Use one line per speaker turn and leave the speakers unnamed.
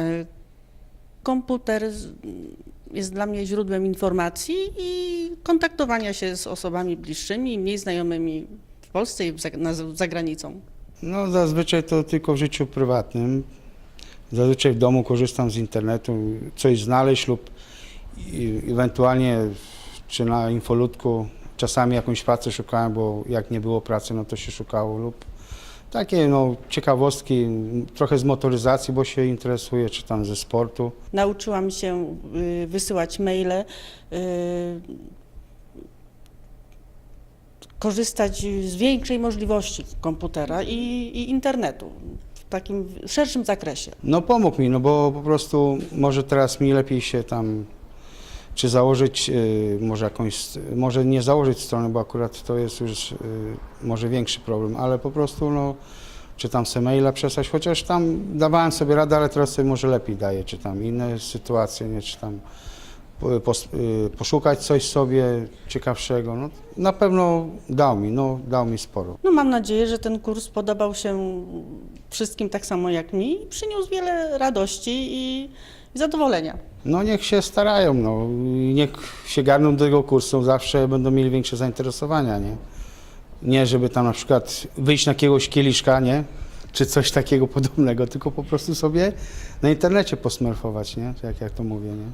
E, Komputer jest dla mnie źródłem informacji i kontaktowania się z osobami bliższymi, mniej znajomymi w Polsce i za granicą.
No zazwyczaj to tylko w życiu prywatnym. Zazwyczaj w domu korzystam z internetu, coś znaleźć lub ewentualnie czy na infolutku czasami jakąś pracę szukałem, bo jak nie było pracy, no to się szukało lub takie no, ciekawostki, trochę z motoryzacji, bo się interesuję, czy tam ze sportu.
Nauczyłam się y, wysyłać maile, y, korzystać z większej możliwości komputera i, i internetu w takim szerszym zakresie.
No pomógł mi, no bo po prostu może teraz mi lepiej się tam, czy założyć y, może jakąś, może nie założyć strony, bo akurat to jest już y, może większy problem, ale po prostu no, czy tam se maila przesłać, chociaż tam dawałem sobie radę, ale teraz sobie może lepiej daję, czy tam inne sytuacje, nie, czy tam y, poszukać coś sobie ciekawszego, no na pewno dał mi, no dał mi sporo.
No mam nadzieję, że ten kurs podobał się wszystkim tak samo jak mi i przyniósł wiele radości i zadowolenia.
No niech się starają, no. niech się garną do tego kursu, zawsze będą mieli większe zainteresowania, nie? Nie, żeby tam na przykład wyjść na jakiegoś kieliszka, nie? Czy coś takiego podobnego, tylko po prostu sobie na internecie posmerfować, nie? Jak, jak to mówię, nie?